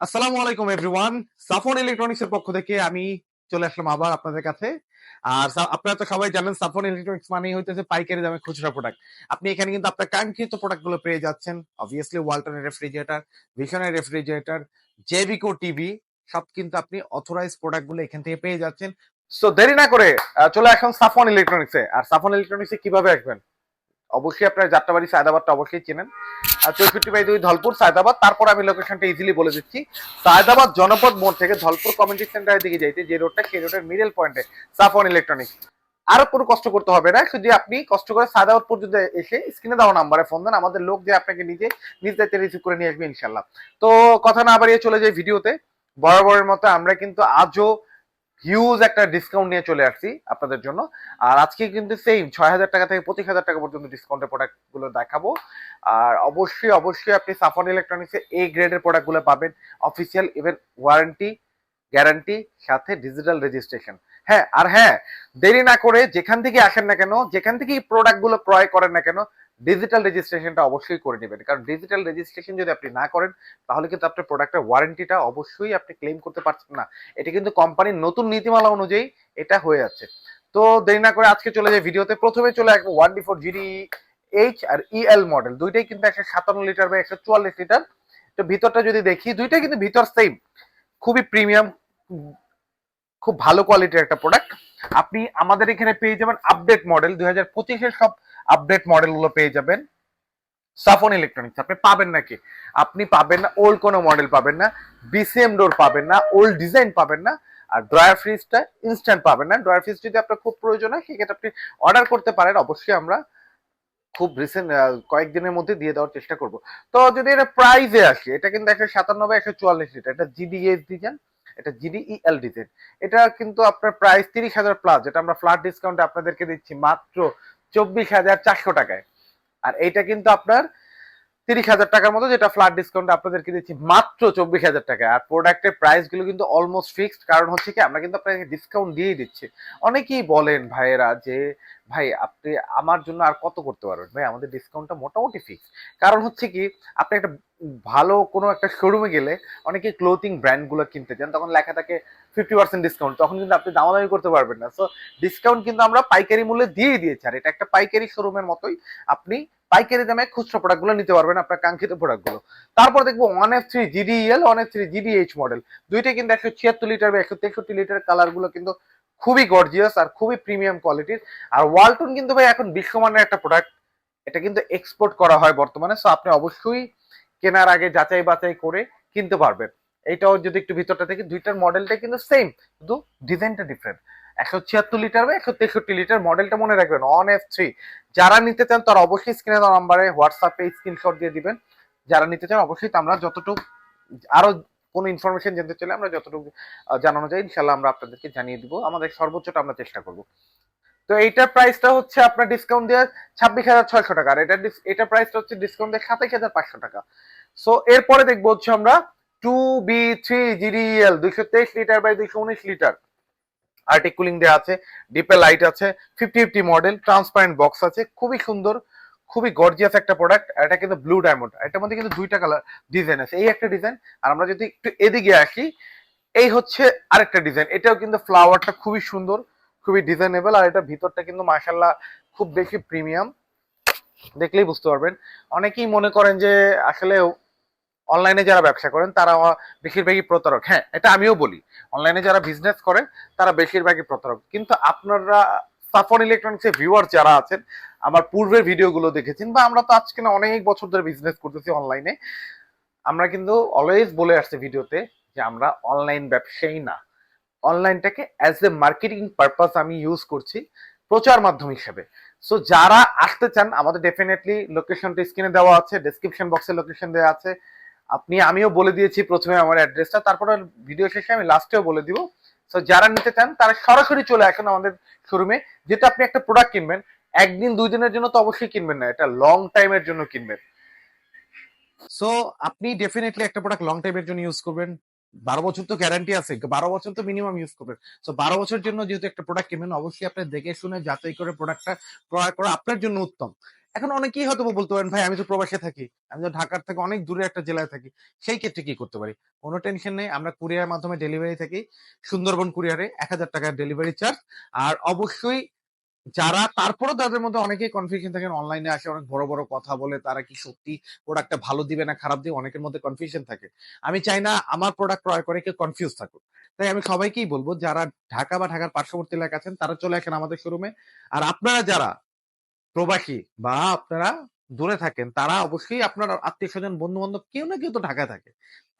আসসালামু আলাইকুম everyone সাফন electronics এর পক্ষ থেকে আমি চলে আসলাম আবার আপনাদের কাছে। আর আপনারা তো সবাই জানেন সাফন ইলেকট্রনিক্স মানে হইতেছে পাইকারি দামে খুচরা প্রোডাক্ট আপনি এখানে কিন্তু আপনার কাঙ্ক্ষিত প্রোডাক্টগুলো পেয়ে যাচ্ছেন। অবভিয়াসলি ওয়ালটনের রেফ্রিজারেটর ভিশনের রেফ্রিজারেটর জেবিকো টিভি সব কিন্তু আপনি অথরাইজ প্রোডাক্টগুলো এখান থেকে পেয়ে যাচ্ছেন। সো দেরি না করে চলে আসুন সাফন ইলেকট্রনিক্সে আর সাফন ইলেকট্রনিক্সে কীভাবে আসবেন? অবশ্যই আপনার যাত্রাবাড়ি সায়দাবাদটা অবশ্যই চেনেন। আর চৌষট্টি বাই দুই ধলপুর সায়দাবাদ, তারপর আমি লোকেশনটা ইজিলি বলে দিচ্ছি। সায়দাবাদ জনপদ মোড় থেকে ধলপুর কমিউনিটি সেন্টারের দিকে যাইতে, যে রোডটা সেই রোডের মিডল পয়েন্টে সাফন ইলেকট্রনিক্স আরও কোনো কষ্ট করতে হবে না, শুধু আপনি কষ্ট করে সায়দাবাদ পর্যন্ত এসে স্ক্রিনে দেওয়া নাম্বারে ফোন দেন, আমাদের লোক যে আপনাকে নিজে, নিজ দায়িত্বে রিসিভ করে নিয়ে আসবে ইনশাল্লাহ তো কথা না বাড়িয়ে চলে যাই ভিডিওতে বরাবরের মতো আমরা কিন্তু আজও হিউজ একটা ডিসকাউন্ট নিয়ে চলে আসছি আপনাদের জন্য। আর আজকে কিন্তু সেম ছয় হাজার টাকা থেকে পঁচিশ হাজার টাকা পর্যন্ত ডিসকাউন্টের প্রোডাক্টগুলো দেখাবো। আর অবশ্যই অবশ্যই আপনি সাফন ইলেকট্রনিক্সে এ গ্রেডের প্রোডাক্টগুলো পাবেন। অফিসিয়াল ইভেন ওয়ারেন্টি গ্যারান্টি সাথে ডিজিটাল রেজিস্ট্রেশন হ্যাঁ আর হ্যাঁ দেরি না করে যেখান থেকে আসেন না কেন, যেখান থেকে প্রোডাক্টগুলো ক্রয় করেন না কেন ডিজিটাল রেজিস্ট্রেশনটা অবশ্যই করে নেবেন। কারণ ডিজিটাল রেজিস্ট্রেশন যদি আপনি না করেন, তাহলে কিন্তু আপনার প্রোডাক্টের ওয়ারেন্টিটা অবশ্যই আপনি ক্লেম করতে পারছেন না। এটা কিন্তু কোম্পানির নতুন নীতিমালা অনুযায়ী এটা হয়ে যাচ্ছে তো দেরি না করে আজকে চলে যাই ভিডিওতে। প্রথমে চলে আসব one D four G D H আর ইএল মডেল দুইটাই কিন্তু একশো সাতান্ন লিটার বা একশো চুয়াল্লিশ লিটার তো ভিতরটা যদি দেখি, দুইটাই কিন্তু ভিতর সেম খুবই প্রিমিয়াম খুব ভালো কোয়ালিটির একটা প্রোডাক্ট আপনি আমাদের এখানে পেয়ে যাবেন আপডেট মডেল দুই হাজার সব আপডেট মডেলগুলো পেয়ে যাবেন। সাফন ইলেকট্রনিক্স আপনি পাবেন নাকি? আপনি পাবেন না ওল্ড কোনো মডেল পাবেন না বিসিএম ডোর পাবেন না ওল্ড ডিজাইন পাবেন না, আর ড্রয়ার ফ্রিজটা ইনস্ট্যান্ট পাবেন না। ড্রয়ার ফ্রিজ যদি আপনার খুব প্রয়োজন হয়, সেক্ষেত্রে আপনি অর্ডার করতে পারেন। অবশ্যই আমরা খুব রিসেন্ট কয়েকদিনের মধ্যে দিয়ে দেওয়ার চেষ্টা করব। তো যদি এটা প্রাইজে আসে, এটা কিন্তু একশো সাতানব্বই একশো চুয়াল্লিশ লিটার। এটা জিডিএস ডিজাইন এটা জিডিইএল ডিজেড এটা কিন্তু আপনার প্রাইস তিরিশ হাজার প্লাস যেটা আমরা ফ্ল্যাট ডিসকাউন্টে আপনাদেরকে দিচ্ছি মাত্র চব্বিশ হাজার চারশো টাকায়। আর এইটা কিন্তু আপনার তিরিশ হাজার টাকার মতো যেটা ফ্ল্যাট ডিসকাউন্ট আপনাদেরকে দিচ্ছি, মাত্র চব্বিশ হাজার টাকা। আর প্রোডাক্টের প্রাইসগুলো কিন্তু অলমোস্ট ফিক্সড কারণ হচ্ছে কি, আমরা কিন্তু আপনাকে ডিসকাউন্ট দিয়ে দিচ্ছি। অনেকেই বলেন ভাইয়েরা যে, ভাই, আপনি আমার জন্য আর কত করতে পারবেন? ভাই, আমাদের ডিসকাউন্টটা মোটামুটি ফিক্সড কারণ হচ্ছে কি, আপনি একটা ভালো কোনো একটা শোরুমে গেলে অনেকে ক্লোথিং ব্র্যান্ডগুলো কিনতে চান, তখন লেখা থাকে ফিফটি পার্সেন্ট ডিসকাউন্ট তখন কিন্তু আপনি দামাদামি করতে পারবেন না। সো ডিসকাউন্ট কিন্তু আমরা পাইকারি মূল্যে দিয়ে দিয়েছি। আর এটা একটা পাইকারি শোরুমের মতোই আপনি পাইকারি দামে খুচরা প্রোডাক্টগুলো নিতে পারবেন আপনার কাঙ্ক্ষিত প্রোডাক্টগুলো তারপর দেখব one F three G D L one F three G D H model দুইটা কিন্তু একশো ছিয়াত্তর লিটার বা একশো তেষট্টি লিটার কালারগুলো কিন্তু খুবই গর্জিয়াস আর খুবই প্রিমিয়াম কোয়ালিটির আর ওয়ালটন কিন্তু ভাই এখন বিশ্বমানের একটা প্রোডাক্ট এটা কিন্তু এক্সপোর্ট করা হয় বর্তমানে সো আপনি অবশ্যই কেনার আগে যাচাই বাছাই করে কিনতে পারবেন। এইটাও যদি একটু ভিতরটা থেকে দুইটার মডেলটা কিন্তু সেম শুধু ডিজাইনটা ডিফারেন্ট একশো ছিয়াত্তর লিটার বা একশো তেষট্টি লিটার মডেলটা মনে রাখবেন অন এফ থ্রি যারা নিতে চান তারা অবশ্যই স্ক্রিনে দেওয়া নাম্বারে হোয়াটসঅ্যাপে স্ক্রিনশট দিয়ে দিবেন। যারা নিতে চান অবশ্যই আমরা যতটুকু, আরও কোনো ইনফরমেশন জানতে চাইলে আমরা যতটুকু জানানো যায় ইনশাল্লাহ আমরা আপনাদেরকে জানিয়ে দিব। আমাদের সর্বোচ্চটা আমরা চেষ্টা করব। তো এইটার প্রাইসটা হচ্ছে আপনার ডিসকাউন্ট দিয়ে ছাব্বিশ হাজার ছয়শো টাকা। আর এটা এটা প্রাইসটা হচ্ছে ডিসকাউন্ট দিয়ে সাতাইশ হাজার পাঁচশো টাকা। সো এরপরে দেখব হচ্ছে আমরা টু বি থ্রি জিডিএল দুইশো তেইশ লিটার বাই দুইশো উনিশ লিটার। আর্টিক কুলিং দেওয়া আছে ডিপে লাইট আছে fifty fifty model transparent box আছে, খুবই সুন্দর, খুবই গর্জিয়াস একটা প্রোডাক্ট এটা কিন্তু ব্লু ডায়মন্ড এটার মধ্যে কিন্তু দুইটা কালার ডিজাইন আছে, এই একটা ডিজাইন আর আমরা যদি একটু এদিকে আসি, এই হচ্ছে আরেকটা ডিজাইন এটাও কিন্তু ফ্লাওয়ারটা খুবই সুন্দর, খুবই ডিজাইনেবল আর এটা ভিতরটা কিন্তু মাশাল্লাহ খুব বেশি প্রিমিয়াম দেখলেই বুঝতে পারবেন, অনেকেই মনে করেন যে আসলে অনলাইনে যারা ব্যবসা করেন, তারা বেশিরভাগই প্রতারক। হ্যাঁ এটা আমিও বলি। অনলাইনে যারা বিজনেস করেন তারা বেশিরভাগই প্রতারক। কিন্তু আপনারা সাফন ইলেকট্রনিক্সের ভিউয়ার যারা আছেন, আমার পূর্বের ভিডিওগুলো দেখেছেন, বা আমরা তো আজকে না অনেক বছর ধরে বিজনেস করতেছি অনলাইনে আমরা কিন্তু অলওয়েজ বলে আসছি ভিডিওতে যে আমরা অনলাইন ব্যবসায়ী না। অনলাইনটাকে অ্যাজ এ মার্কেটিং পারপাস আমি ইউজ করছি প্রচার মাধ্যম হিসেবে। সো যারা আসতে চান, আমাদের ডেফিনেটলি লোকেশনটা স্ক্রিনে দেওয়া আছে ডেসক্রিপশন বক্সে লোকেশন দেওয়া আছে। আপনি, আমিও বলে দিয়েছি প্রথমে আমার অ্যাড্রেসটা, তারপরে ভিডিও শেষে আমি লাস্টেও বলে দিব। সো যারা নিতে চান, তারা সরাসরি চলে আসুন আমাদের শোরুমে যেটা আপনি একটা প্রোডাক্ট কিনবেন, একদিন, দুই দিনের জন্য তো অবশ্যই কিনবেন না, এটা লং টাইমের জন্য কিনবেন। সো আপনি ডেফিনেটলি একটা প্রোডাক্ট লং টাইমের জন্য ইউজ করবেন। বারো বছর তো গ্যারান্টি আছে, বারো বছর তো মিনিমাম ইউজ করবেন। তো বারো বছর জন্য যেহেতু একটা প্রোডাক্ট কিনবেন, অবশ্যই আপনি দেখে শুনে, যাচাই করে প্রোডাক্টটা ক্রয় করা আপনার জন্য উত্তম। এখন অনেকেই হয়তো বলতে পারেন, ভাই, আমি তো প্রবাসে থাকি। আমি তো ঢাকার থেকে অনেক দূরে একটা জেলায় থাকি। সেই ক্ষেত্রে কি করতে পারি? কোনো টেনশন নেই। আমরা কুরিয়ার মাধ্যমে ডেলিভারি থাকি। সুন্দরবন কুরিয়ারে এক হাজার টাকার ডেলিভারি চার্জ আর অবশ্যই যারা, তারপরও তাদের মধ্যে অনেকেই কনফিউশন থাকেন। অনলাইনে আসে, অনেক বড় বড় কথা বলে, তারা কি সত্যি প্রোডাক্টটা ভালো দিবে না খারাপ দিবে? অনেকের মধ্যে কনফিউশন থাকে। আমি চাই না আমার প্রোডাক্ট ক্রয় করে কেউ কনফিউজ থাকুক। তাই আমি সবাইকেই বলব, যারা ঢাকা বা ঢাকার পার্শ্ববর্তী এলাকা আছেন, তারা চলে আসেন আমাদের শোরুমে আর আপনারা যারা প্রবাসী বা আপনারা দূরে থাকেন, তারা অবশ্যই আপনার আত্মীয় স্বজন বন্ধু বান্ধব কেউ না কেউ তো ঢাকায় থাকে।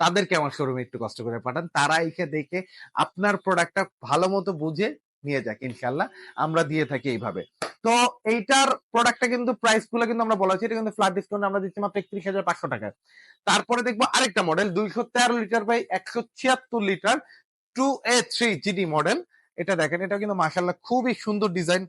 তাদেরকে আমার শোরুমে একটু কষ্ট করে পাঠান। তারা এসে দেখে আপনার প্রোডাক্টটা ভালো মতো বুঝে নিয়ে যাক ইনশাল্লাহ আমরা দিয়ে থাকি এইভাবে। তো এইটার প্রোডাক্টটা কিন্তু প্রাইসগুলো কিন্তু আমরা বলা হচ্ছে, এটা কিন্তু ফ্ল্যাট ডিসকাউন্ট আমরা দিচ্ছি মাত্র একত্রিশ হাজার পাঁচশো টাকা তারপরে দেখব আরেকটা মডেল দুইশো তেরো লিটার বাই একশো ছিয়াত্তর litre two A three G D model এটা দেখেন এটা কিন্তু মাসাল্লাহ খুবই সুন্দর design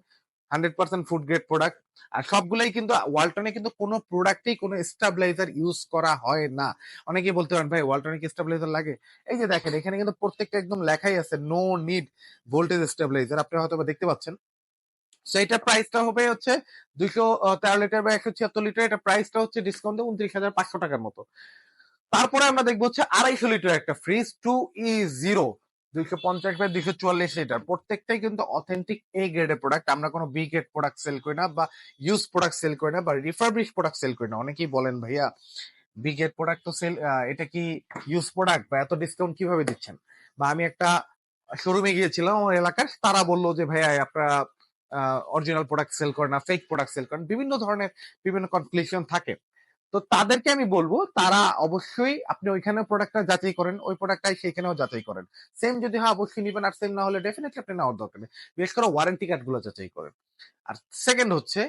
hundred percent food grade product আর সবগুলাই কিন্তু ওয়ালটনে কিন্তু কোনো প্রোডাক্টেই কোনো স্টাবিলাইজার ইউজ করা হয় না। অনেকেই বলতে পারেন, ভাই ওয়ালটনে কি স্টাবিলাইজার লাগে? এই যে দেখেন, এখানে কিন্তু প্রত্যেকটা একদম লেখাই আছে নো নিড ভোল্টেজ স্টাবিলাইজার আপনি হয়তো দেখতে পাচ্ছেন। সো এটা প্রাইসটা হবে হচ্ছে দুইশো তেরো লিটার বা একশো ছিয়াত্তর লিটার এটা প্রাইসটা হচ্ছে ডিসকাউন্টে উনত্রিশ হাজার পাঁচশো টাকার মতো। তারপরে আমরা দেখব হচ্ছে আড়াইশো লিটার একটা ফ্রিজ টু ই জিরো দুইশো পঞ্চাশ বাই দুইশো চুয়াল্লিশ লিটার। প্রত্যেকটাই কিন্তু অথেন্টিক এ গ্রেডের প্রোডাক্ট আমরা কোনো বি গ্রেড প্রোডাক্ট সেল করি না বা ইউজ প্রোডাক্ট সেল করি না বা রিফারবিশ প্রোডাক্ট সেল করি না। অনেকেই বলেন, ভাইয়া বি গ্রেড প্রোডাক্ট তো সেল এটা কি ইউজ প্রোডাক্ট বা এত ডিসকাউন্ট কীভাবে দিচ্ছেন? বা আমি একটা শোরুমে গিয়েছিলাম আমার এলাকার, তারা বলল যে, ভাইয়া, আপনারা অরিজিনাল প্রোডাক্ট সেল করেন না ফেক প্রোডাক্ট সেল করেন। বিভিন্ন ধরনের বিভিন্ন কনফ্লিকশন থাকে। তো তাদেরকে আমি বলব, তারা অবশ্যই আপনি ওইখানে প্রোডাক্টটা যাচাই করেন, ওই প্রোডাক্টটাই সেইখানেও যাচাই করেন। সেম যদি হয়, অবশ্যই নিবেন আর সেম না হলে ডেফিনেটলি আপনি নেওয়ার দরকার নেই। বিশেষ করে ওয়ারেন্টি কার্ডগুলো যাচাই করেন। আর সেকেন্ড হচ্ছে,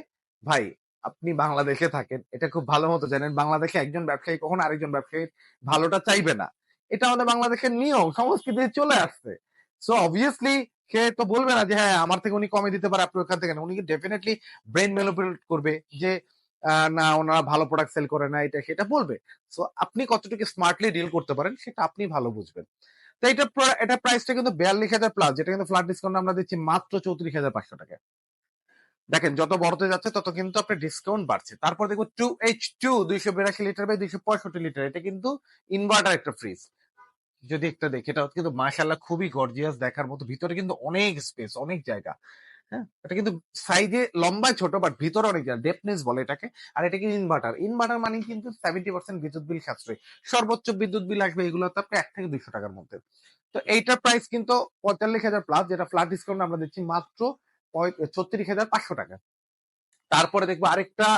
ভাই, আপনি বাংলাদেশে থাকেন, এটা খুব ভালো মতো জানেন, বাংলাদেশে একজন ব্যবসায়ী কখন আরেকজন ব্যবসায়ী ভালোটা চাইবে না। এটা আমাদের বাংলাদেশের নিয়ম সংস্কৃতি চলে আসছে। সো অবভিয়াসলি সে তো বলবে না যে হ্যাঁ আমার থেকে উনি কমে দিতে পারে, আপনি ওখান থেকে না উনি ডেফিনেটলি ব্রেন ম্যানিপুলেট করবে যে না, ওনারা ভালো প্রোডাক্ট সেল করে না, এটা, সেটা বলবে। সো আপনি কতটুকু স্মার্টলি ডিল করতে পারেন, সেটা আপনি ভালো বুঝবেন। তো এটা এটা প্রাইসটা কিন্তু বিয়াল্লিশ হাজার প্লাস যেটা কিন্তু ফ্ল্যাট ডিসকাউন্ট আমরা দিচ্ছি মাত্র চৌত্রিশ হাজার পাঁচশো টাকা। দেখেন, যত বড়তে যাচ্ছে, তত কিন্তু আপনার ডিসকাউন্ট বাড়ছে। তারপর দেখব টু এইচ টু দুইশো বিরাশি লিটার বাই দুইশো পঁয়ষট্টি লিটার এটা কিন্তু ইনভার্টার একটা ফ্রিজ যদি একটা দেখি, এটা কিন্তু মাশাল্লাহ খুবই গর্জিয়াস দেখার মতো, ভিতরে কিন্তু অনেক স্পেস অনেক জায়গা। হ্যাঁ? এটা কিন্তু সাইজে লম্বায় ছোট বাট ভিতরে অনেক ডেপনেস বলে এটাকে। আর এটা কিন্তু ইনভার্টার ইনভার্টার মানে কিন্তু সেভেন্টি পার্সেন্ট বিদ্যুৎ বিল সাশ্রয়। সর্বোচ্চ বিদ্যুৎ বিল আসবে এগুলোতে আপনি এক থেকে দুইশো টাকার মধ্যে। তো এইটার প্রাইস কিন্তু পঁয়তাল্লিশ হাজার প্লাস যেটা ফ্ল্যাট ডিসকাউন্ট আমরা দিচ্ছি মাত্র ছত্রিশ হাজার পাঁচশো টাকা। তারপরে দেখব আরেকটা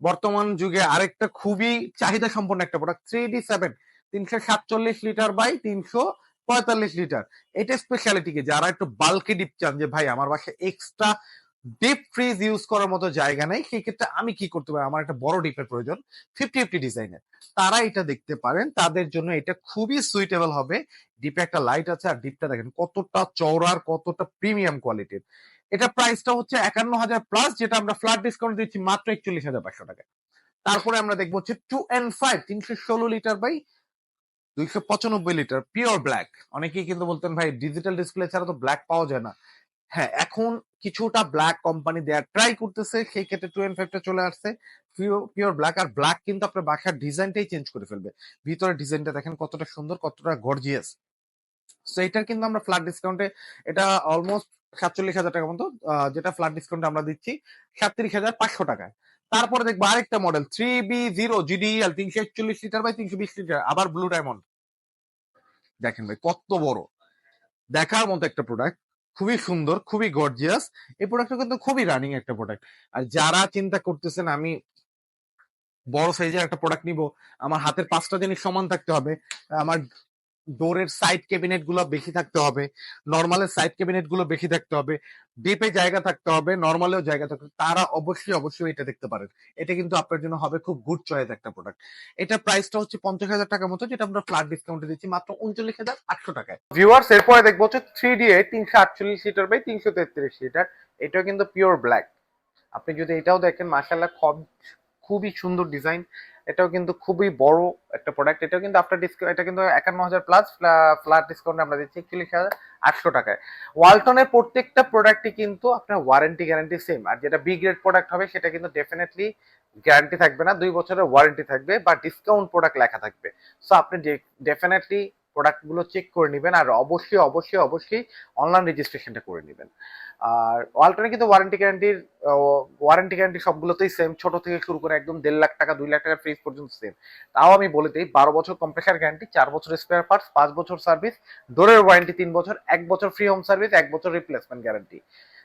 বর্তমান যুগে আরেকটা খুবই চাহিদা সম্পন্ন একটা প্রোডাক্ট থ্রি ডি সেভেন তিনশো সাতচল্লিশ লিটার বাই তিনশো পঁয়তাল্লিশ লিটার। এটা স্পেশালিটি কি, যারা একটু বাল্কি ডিপ চান, যে ভাই, আমার বাসায় এক্সট্রা ডিপ ফ্রিজ ইউজ করার মতো জায়গা নেই, সেই ক্ষেত্রে আমি কি করতে পারি? আমার একটা বড় ডিপের প্রয়োজন ফিফটি ফিফটি ডিজাইনের তারা এটা দেখতে পারেন, তাদের জন্য এটা খুবই সুইটেবল হবে। ডিপে একটা লাইট আছে, আর ডিপটা দেখেন কতটা চওড়ার কতটা প্রিমিয়াম কোয়ালিটির এটা প্রাইসটা হচ্ছে একান্ন হাজার প্লাস যেটা আমরা ফ্ল্যাট ডিসকাউন্ট দিচ্ছি মাত্র একচল্লিশ হাজার পাঁচশো টাকা তারপরে আমরা দেখব হচ্ছে টু এন্ড ফাইভ তিনশো ষোলো লিটার বাই দুইশো পঁচানব্বই লিটার পিওর ব্ল্যাক অনেকেই কিন্তু বলতেন, ভাই ডিজিটাল ডিসপ্লে ছাড়া তো ব্ল্যাক পাওয়া যায় না। হ্যাঁ এখন কিছুটা ব্ল্যাক কোম্পানি দেওয়ার ট্রাই করতেছে, সেই ক্ষেত্রে টু এন্ড ফাইভটা চলে আসছে। পিওর ব্ল্যাক আর ব্ল্যাক কিন্তু আপনার বাসার ডিজাইনটাই চেঞ্জ করে ফেলবে। ভিতরে ডিজাইনটা দেখেন কতটা সুন্দর, কতটা গর্জিয়াস সো এটার কিন্তু আমরা ফ্ল্যাট ডিসকাউন্টে এটা অলমোস্ট সাতচল্লিশ হাজার টাকার মতো যেটা ফ্ল্যাট ডিসকাউন্ট আমরা দিচ্ছি, সাতত্রিশ হাজার পাঁচশো টাকায়। তারপরে দেখব আরেকটা model three B zero G D L তিনশো একচল্লিশ লিটার বাই তিনশো বিশ লিটার আবার ব্লু ডায়মন্ড দেখেন ভাই, কত বড়। দেখার মতো একটা প্রোডাক্ট খুবই সুন্দর, খুবই গর্জিয়াস এই প্রোডাক্টটা কিন্তু খুবই রানিং একটা প্রোডাক্ট আর যারা চিন্তা করতেছেন, আমি বড় সাইজের একটা প্রোডাক্ট নিব, আমার হাতের পাঁচটা জিনিস সমান থাকতে হবে, আমার ডোরের সাইড ক্যাবিনেটগুলো বেশি থাকতে হবে নর্মালের সাইড ক্যাবিনেটগুলো বেশি থাকতে হবে ডিপে জায়গা থাকতে হবে নর্মালেও জায়গা থাকতে। তারা অবশ্যই অবশ্যই এটা দেখতে পারেন। এটা কিন্তু আপনার জন্য হবে খুব গুড চয়েস একটা প্রোডাক্ট এটা প্রাইসটা হচ্ছে পঞ্চাশ হাজার টাকার মতো, যেটা আমরা ফ্ল্যাট ডিসকাউন্টে দিচ্ছি মাত্র উনচল্লিশ হাজার আটশো টাকায়। ভিউয়ার্স এরপরে দেখব হচ্ছে থ্রি ডি এ তিনশো আটচল্লিশ লিটার বাই তিনশো তেত্রিশ লিটার এটাও কিন্তু পিওর ব্ল্যাক আপনি যদি এটাও দেখেন মাসাল্লাহ খুব খুবই সুন্দর ডিজাইন এটাও কিন্তু খুবই বড় একটা প্রোডাক্ট এটাও কিন্তু আপনার ডিসকাউন্ট এটা কিন্তু একান্ন হাজার প্লাস ফ্ল্যাট ডিসকাউন্ট আমরা দিচ্ছি একচল্লিশ হাজার আটশো টাকায়। ওয়ালটনের প্রত্যেকটা প্রোডাক্টই কিন্তু আপনার ওয়ারেন্টি গ্যারান্টি সেম আর যেটা বি গ্রেড প্রোডাক্ট হবে, সেটা কিন্তু ডেফিনেটলি গ্যারান্টি থাকবে না। দুই বছরের ওয়ারেন্টি থাকবে বা ডিসকাউন্ট প্রোডাক্ট লেখা থাকবে। সো আপনি ডেফিনেটলি প্রোডাক্টগুলো চেক করে নেবেন আর অবশ্যই অবশ্যই অবশ্যই অনলাইন রেজিস্ট্রেশনটা করে নেবেন। আর ওয়ালটনে কিন্তু ওয়ারেন্টি গ্যারান্টির ওয়ারেন্টি গ্যারান্টি সবগুলোতেই সেম ছোট থেকে শুরু করে একদম দেড় লাখ টাকা, দুই লাখ টাকার ফ্রিজ পর্যন্ত সেম তাও আমি বলে দিই, বারো বছর কম্প্রেসার গ্যারান্টি চার বছর স্পেয়ার পার্টস পাঁচ বছর সার্ভিস ডোরের ওয়ারেন্টি তিন বছর, এক বছর ফ্রি হোম সার্ভিস এক বছর রিপ্লেসমেন্ট গ্যারান্টি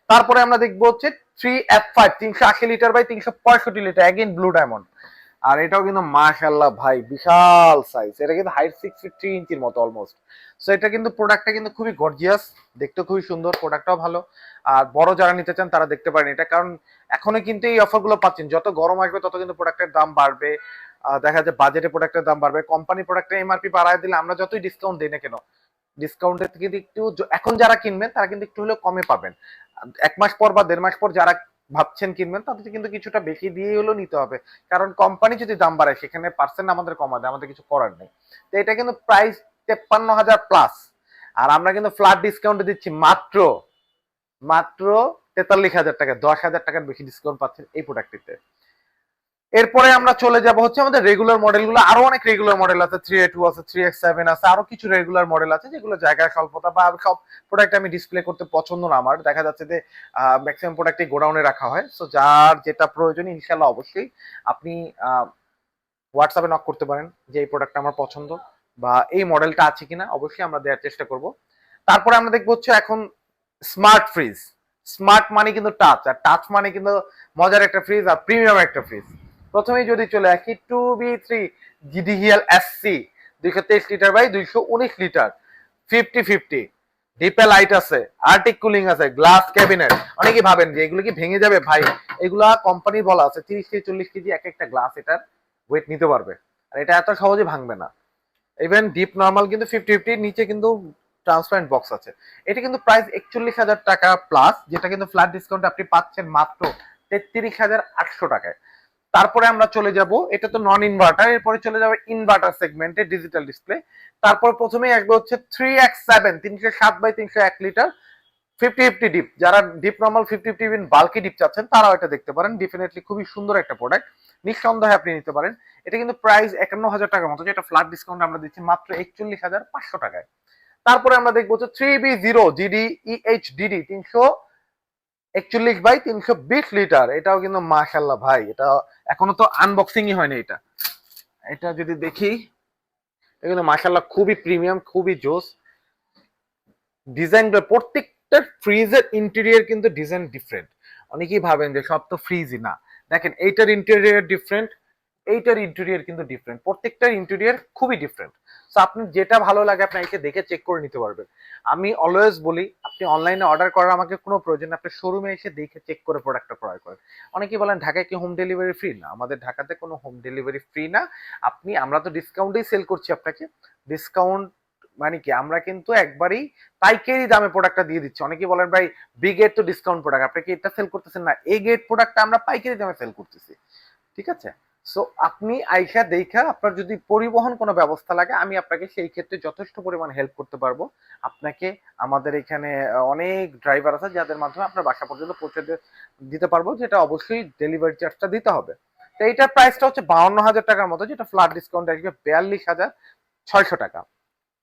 তারপরে আমরা দেখব হচ্ছে থ্রি এফ ফাইভ তিনশো আশি লিটার বাই তিনশো পঁয়ষট্টি লিটার অ্যাগেন ব্লু ডায়মন্ড আর এটাও কিন্তু মাশাল্লাহ ভাই, বিশাল সাইজ এটা কিন্তু হাইট সিক্স ফিট থ্রি ইঞ্চির মতো অলমোস্ট সো এটা কিন্তু প্রোডাক্টটা কিন্তু খুবই গর্জিয়াস দেখতে খুবই সুন্দর প্রোডাক্টটাও ভালো। আর বড় যারা নিতে চান, তারা দেখতে পারেন এটা। কারণ এখনও কিন্তু এই অফারগুলো পাচ্ছেন। যত গরম আসবে, তত কিন্তু প্রোডাক্টের দাম বাড়বে। দেখা যায় বাজেটে প্রোডাক্টের দাম বাড়বে। কোম্পানি প্রোডাক্টের এমআরপি বাড়ায় দিলে আমরা যতই ডিসকাউন্ট দিই না কেন ডিসকাউন্টের থেকে একটু এখন যারা কিনবেন, তারা কিন্তু একটু হলেও কমে পাবেন। এক মাস পর বা দেড় মাস পর যারা ভাবছেন কিনবেন তাদেরকে কিন্তু কিছুটা বেশি দিয়ে হলেও নিতে হবে। কারণ কোম্পানি যদি দাম বাড়ায়, সেখানে পার্সেন্ট আমাদের কমা দেয়, আমাদের কিছু করার নেই। তো এটা কিন্তু প্রাইস তেপ্পান্ন হাজার প্লাস আর আমরা কিন্তু ফ্ল্যাট ডিসকাউন্ট দিচ্ছি মাত্র মাত্র তেতাল্লিশ হাজার টাকা, দশ হাজার টাকার বেশি ডিসকাউন্ট পাচ্ছেন এই প্রোডাক্টটিতে এরপরে আমরা চলে যাব হচ্ছে আমাদের রেগুলার মডেলগুলো আরও অনেক রেগুলার মডেল আছে থ্রি টু আছে থ্রি এক্স সেভেন আছে, আরও কিছু রেগুলার মডেল আছে যেগুলো জায়গায় স্বল্পতা বা সব প্রোডাক্ট আমি ডিসপ্লে করতে পছন্দ না আমার। দেখা যাচ্ছে যে ম্যাক্সিমাম প্রোডাক্টই গোডাউনে রাখা হয়। সো যার যেটা প্রয়োজন ইনশাল্লাহ অবশ্যই আপনি হোয়াটসঅ্যাপে নক করতে পারেন যে এই প্রোডাক্টটা আমার পছন্দ বা এই মডেলটা আছে কিনা। অবশ্যই আমরা দেওয়ার চেষ্টা করব। তারপরে আমরা দেখব হচ্ছে এখন স্মার্ট ফ্রিজ স্মার্ট মানে কিন্তু টাচ আর টাচ মানে কিন্তু মজার একটা ফ্রিজ আর প্রিমিয়াম একটা ফ্রিজ প্রথমেই যদি চলে আসি টু বি থ্রি জিডিহিএল এসসি দুইশো তেইশ লিটার বাই দুইশো উনিশ লিটার ফিফটি ফিফটি ডিপে লাইট আছে আর্টিক কুলিং আছে গ্লাস ক্যাবিনেট অনেকেই ভাবেন যে এগুলো কি ভেঙে যাবে? ভাই, এগুলা কোম্পানি বলা আছে, তিরিশ থেকে চল্লিশ কেজি এক একটা গ্লাস এটার ওয়েট নিতে পারবে। আর এটা এত সহজে ভাঙবে না। ইভেন ডিপ নর্মাল কিন্তু ফিফটি ফিফটি নিচে কিন্তু ট্রান্সপারেন্ট বক্স আছে। এটা কিন্তু প্রাইস একচল্লিশ হাজার টাকা প্লাস যেটা কিন্তু ফ্ল্যাট ডিসকাউন্ট আপনি পাচ্ছেন মাত্র তেত্রিশ হাজার আটশো টাকায়। তারপরে আমরা চলে যাব, এটা তো নন ইনভার্টার এরপরে চলে যাবে ইনভার্টার সেগমেন্টে ডিজিটাল ডিসপ্লে তারপর প্রথমেই আসবে হচ্ছে থ্রি এক্স সেভেন তিনশো সাত বাই তিনশো এক লিটার ফিফটি ফিফটি ডিপ যারা deep normal fifty fifty even bulky deep চাচ্ছেন, তারাও এটা দেখতে পারেন। ডেফিনেটলি খুবই সুন্দর একটা প্রোডাক্ট নিঃসন্দেহে আপনি নিতে পারেন। এটা কিন্তু প্রাইস একান্ন হাজার টাকার মতো, যেটা ফ্ল্যাট ডিসকাউন্ট আমরা দিচ্ছি মাত্র একচল্লিশ হাজার পাঁচশো টাকায়। তারপরে আমরা দেখব হচ্ছে three B zero G D E H D D তিনশো একচল্লিশ বাই তিনশো বিশ লিটার। এটাও কিন্তু মাশাল্লাহ ভাই, এটা এখনও তো আনবক্সিংই হয়নি এটা। এটা যদি দেখি এগুলো মাশাল্লাহ খুবই প্রিমিয়াম খুবই জোস। ডিজাইন প্রত্যেকটা ফ্রিজের ইন্টেরিয়ার কিন্তু ডিজাইন ডিফারেন্ট অনেকেই ভাবেন যে সব তো ফ্রিজই না। দেখেন, এইটার ইন্টেরিয়ার ডিফারেন্ট এইটার ইন্টেরিয়র কিন্তু ডিফারেন্ট প্রত্যেকটার ইন্টেরিয়র খুবই ডিফারেন্ট সো আপনি যেটা ভালো লাগে, আপনি এসে দেখে চেক করে নিতে পারবেন। আমি অলওয়েজ বলি, আপনি অনলাইনে অর্ডার করার আমাকে কোনো প্রয়োজন আপনি শোরুমে এসে দেখে চেক করে প্রোডাক্টটা ক্রয় করেন। অনেকেই বলেন, ঢাকায় কি হোম ডেলিভারি ফ্রি না, আমাদের ঢাকাতে কোনো হোম ডেলিভারি ফ্রি না। আপনি, আমরা তো ডিসকাউন্টেই সেল করছি আপনাকে। ডিসকাউন্ট মানে কি? আমরা কিন্তু একবারই পাইকারি দামে প্রোডাক্টটা দিয়ে দিচ্ছি। অনেকেই বলেন, ভাই বি তো ডিসকাউন্ট প্রোডাক্ট আপনি কি এটা সেল করতেছেন? না, এই গেট প্রোডাক্টটা আমরা পাইকারি দামে সেল করতেছি। ঠিক আছে? সো আপনি আইসা দেখা আপনার যদি পরিবহন কোনো ব্যবস্থা লাগে, আমি আপনাকে সেই ক্ষেত্রে যথেষ্ট পরিমাণ হেল্প করতে পারব। আপনাকে আমাদের এখানে অনেক ড্রাইভার আছে যাদের মাধ্যমে আপনার বাসা পর্যন্ত পৌঁছে দিতে পারব, যেটা অবশ্যই ডেলিভারি চার্জটা দিতে হবে। তো এইটার প্রাইসটা হচ্ছে বাউন্ন হাজার টাকার মতো, যেটা ফ্ল্যাট ডিসকাউন্ট আসবে বিয়াল্লিশ হাজার ছয়শো টাকা।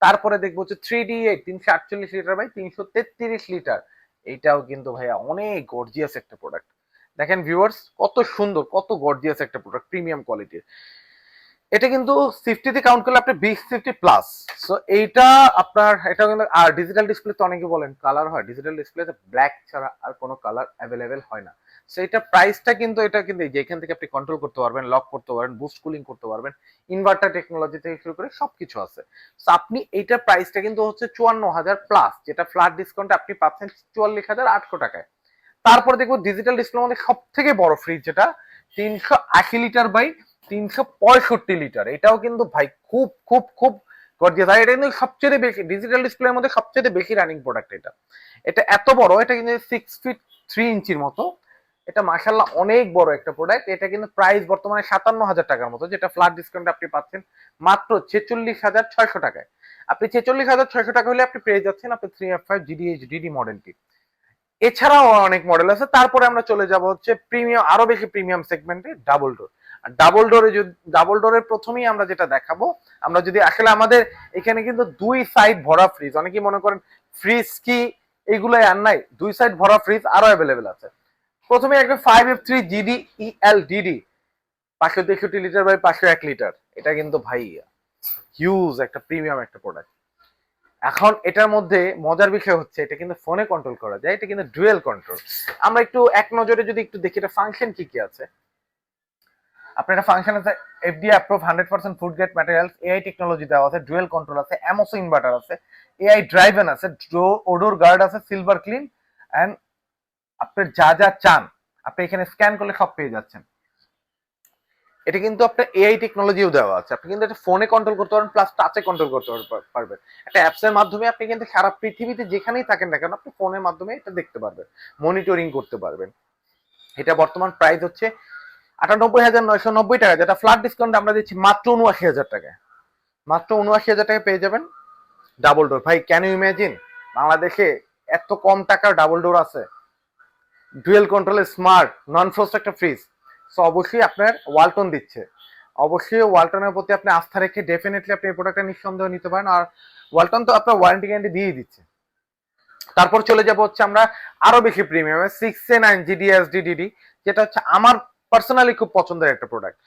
তারপরে দেখব হচ্ছে থ্রি ডি এইট তিনশো আটচল্লিশ লিটার বাই তিনশো তেত্রিশ লিটার এইটাও কিন্তু ভাইয়া অনেক গর্জিয়াস একটা প্রোডাক্ট দেখেন ভিউয়ার্স কত সুন্দর, কত গর্জিয়াস একটা প্রোডাক্ট প্রিমিয়াম কোয়ালিটির এটা কিন্তু সিফটিতে কাউন্ট করলে আপনি বিশ ফিফটি প্লাস সো এইটা আপনার, এটা কিন্তু, আর ডিজিটাল ডিসপ্লে তো অনেকে বলেন কালার হয়। ডিজিটাল ডিসপ্লেতে ব্ল্যাক ছাড়া আর কোনো কালার অ্যাভেলেবেল হয় না। সো এটা প্রাইসটা কিন্তু, এটা কিন্তু এই যে এখান থেকে আপনি কন্ট্রোল করতে পারবেন লক করতে পারবেন বুস্ট কুলিং করতে পারবেন ইনভার্টার টেকনোলজি থেকে শুরু করে সবকিছু আছে। সো আপনি এইটার প্রাইসটা কিন্তু হচ্ছে চুয়ান্ন হাজার প্লাস যেটা ফ্ল্যাট ডিসকাউন্টে আপনি পাচ্ছেন চুয়াল্লিশ হাজার আটশো টাকায়। তারপর দেখব ডিজিটাল ডিসপ্লে মধ্যে সব থেকে বড় ফ্রিজ যেটা তিনশো আশি লিটার বাই তিনশো পঁয়ষট্টি লিটার এটাও কিন্তু ভাই খুব খুব খুব গর্জিয়াস আর এটা কিন্তু সবচেয়ে বেশি ডিজিটাল ডিসপ্লের মধ্যে সবচেয়ে বেশি রানিং প্রোডাক্ট এটা। এটা এত বড়, এটা কিন্তু সিক্স ফিট থ্রি ইঞ্চির মতো। এটা মাসাল্লাহ অনেক বড় একটা প্রোডাক্ট এটা কিন্তু প্রাইস বর্তমানে সাতান্ন হাজার টাকার মতো, যেটা ফ্ল্যাট ডিসকাউন্ট আপনি পাচ্ছেন মাত্র ছেচল্লিশ হাজার ছয়শো টাকায়। আপনি ছেচল্লিশ হাজার ছয়শো টাকা হলে আপনি পেয়ে যাচ্ছেন আপনি three F five G D H D D মডেলটি এছাড়াও অনেক মডেল আছে। তারপরে আমরা চলে যাব হচ্ছে প্রিমিয়াম আরও বেশি প্রিমিয়াম সেগমেন্টে ডাবল ডোর আর ডাবল ডোরে যদি ডাবল ডোরের প্রথমেই আমরা যেটা দেখাবো, আমরা যদি আসলে আমাদের এখানে কিন্তু দুই সাইড ভরা ফ্রিজ অনেকেই মনে করেন ফ্রিজ কি এইগুলো আর নাই, দুই সাইড ভরা ফ্রিজ আরও অ্যাভেলেবেল আছে। প্রথমে একটা five F three G D E L D D পাঁচশো তেষট্টি লিটার বাই পাঁচশো এক লিটার এটা কিন্তু ভাই হিউজ একটা প্রিমিয়াম একটা প্রোডাক্ট এখন এটার মধ্যে মজার বিষয় হচ্ছে, এটা কিন্তু ফোনে কন্ট্রোল করা যায়, এটা কিন্তু ডুয়েল কন্ট্রোল আমরা একটু এক নজরে যদি একটু দেখি, এটা ফাংশন কি কি আছে? আপনার ফাংশন আছে F D approve hundred percent food grade materials A I technology দেওয়া আছে ডুয়েল কন্ট্রোল আছে অ্যামোসো ইনভার্টার আছে এআই ড্রাইভেন আছে ওডোর গার্ড আছে সিলভার ক্লিন অ্যান্ড আপনার যা যা চান, আপনি এখানে স্ক্যান করলে সব পেয়ে যাচ্ছেন। এটা কিন্তু আপনার এআই টেকনোলজিও দেওয়া আছে। আপনি কিন্তু এটা ফোনে কন্ট্রোল করতে পারবেন প্লাস টাচে কন্ট্রোল করতে পারবেন। একটা অ্যাপস এর মাধ্যমে আপনি কিন্তু সারা পৃথিবীতে যেখানেই থাকেন না কেন, আপনি ফোনের মাধ্যমে এটা দেখতে পারবেন মনিটরিং করতে পারবেন। এটা বর্তমান প্রাইস হচ্ছে আটানব্বই হাজার নয়শো নব্বই টাকা, যেটা ফ্ল্যাট ডিসকাউন্ট আমরা দিচ্ছি মাত্র উনআশি হাজার টাকায়। মাত্র উনআশি হাজার টাকা পেয়ে যাবেন ডাবল ডোর ভাই ক্যান ইউ ইমাজিন বাংলাদেশে এত কম টাকার ডাবল ডোর আছে। ডুয়েল কন্ট্রোলের স্মার্ট নন ফ্রোস্ট একটা ফ্রিজ সো অবশ্যই আপনার ওয়ালটন দিচ্ছে। অবশ্যই ওয়ালটনের প্রতি আপনি আস্থা রেখে ডেফিনেটলি আপনি এই প্রোডাক্টটা নিঃসন্দেহ নিতে পারেন। আর ওয়ালটন তো আপনার ওয়ারেন্টি গ্যারান্টি দিয়েই দিচ্ছে। তারপর চলে যাব হচ্ছে আমরা আরও বেশি প্রিমিয়াম সিক্স এ নাইন জিডিএসডি ডিডি যেটা হচ্ছে আমার পার্সোনালি খুব পছন্দের একটা প্রোডাক্ট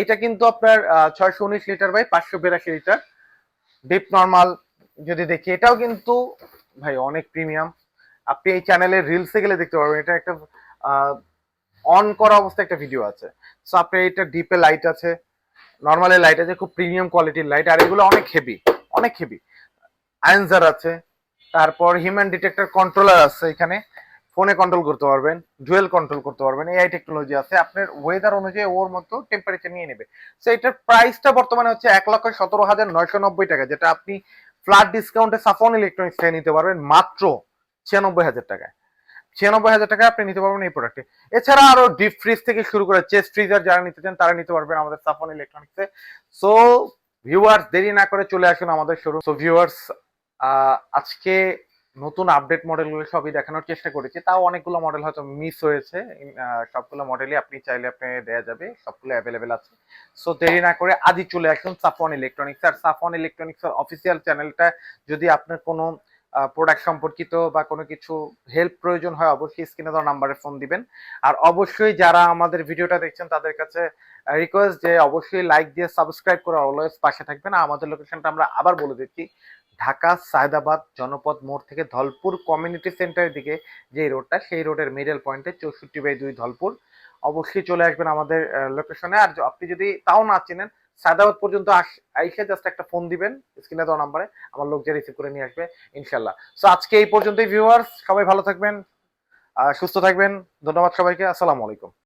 এইটা কিন্তু আপনার ছয়শো উনিশ লিটার বাই পাঁচশো বিরাশি লিটার। ডিপ নর্মাল যদি দেখি, এটাও কিন্তু ভাই অনেক প্রিমিয়াম আপনি এই চ্যানেলে রিলসে গেলে দেখতে পারবেন। এটা একটা অন করা অবস্থায় একটা ভিডিও আছে। সো আপনি এটা ডিপে লাইট আছে। নর্মালি লাইট আছে, খুব প্রিমিয়াম কোয়ালিটির লাইট আর এগুলো অনেক হেভি অনেক হেভি আয়েন্সার আছে, তারপর হিউম্যান ডিটেক্টর কন্ট্রোলার আছে এখানে। ফোনে কন্ট্রোল করতে পারবেন ডুয়েল কন্ট্রোল করতে পারবেন। এআই টেকনোলজি আছে, আপনার ওয়েদার অনুযায়ী ওর মতো টেম্পারেচার নিয়ে নেবে। সো এটার প্রাইসটা বর্তমানে হচ্ছে এক লক্ষ সতেরো হাজার নয়শো নব্বই টাকা, যেটা আপনি ফ্ল্যাট ডিসকাউন্টে সাফন ইলেকট্রনিক্স থেকে নিতে পারবেন মাত্র ছিয়ানব্বই হাজার টাকায়। ছিয়ানব্বই হাজার টাকা আপনি নিতে পারবেন এই প্রোডাক্টে এছাড়া আরও ডিপ ফ্রিজ থেকে শুরু করে চেস্ট ফ্রিজার যারা নিতে চান, তারা নিতে পারবেন আমাদের সাফন ইলেকট্রনিক্সে সো ভিউয়ার্স দেরি না করে চলে আসুন আমাদের শুরু সো ভিউয়ার্স আজকে নতুন আপডেট মডেলগুলো সবই দেখানোর চেষ্টা করেছি। তাও অনেকগুলো মডেল হয়তো মিস হয়েছে। সবগুলো মডেলই আপনি চাইলে আপনি দেওয়া যাবে। সবগুলো অ্যাভেলেবেল আছে। সো দেরি না করে আজই চলে আসুন সাফন ইলেকট্রনিক্স আর সাফন ইলেকট্রনিক্স অফিসিয়াল চ্যানেলটা যদি আপনার কোনো প্রোডাক্ট সম্পর্কিত বা কোনো কিছু হেল্প প্রয়োজন হয়, অবশ্যই স্ক্রিনে দেওয়া নাম্বারে ফোন দিবেন। আর অবশ্যই যারা আমাদের ভিডিওটা দেখছেন, তাদের কাছে রিকোয়েস্ট যে অবশ্যই লাইক দিয়ে সাবস্ক্রাইব করে অলওয়েজ পাশে থাকবেন। আমাদের লোকেশনটা আমরা আবার বলে দিচ্ছি, ঢাকা সায়দাবাদ জনপদ মোড় থেকে ধলপুর কমিউনিটি সেন্টারের দিকে যে রোডটা সেই রোডের মিডল পয়েন্টে চৌষট্টি বাই দুই ধলপুর। অবশ্যই চলে আসবেন আমাদের লোকেশনে আর আপনি যদি তাও না চিনেন সায়দাবাদ পর্যন্ত আইসে জাস্ট একটা ফোন দিবেন স্ক্রিনে দেওয়া নাম্বারে আমার লোক যে রিসিভ করে নিয়ে আসবে, ইনশাল্লাহ। সো আজকে এই পর্যন্তই ভিউয়ার্স সবাই ভালো থাকবেন সুস্থ থাকবেন, ধন্যবাদ সবাইকে, আসসালামু আলাইকুম।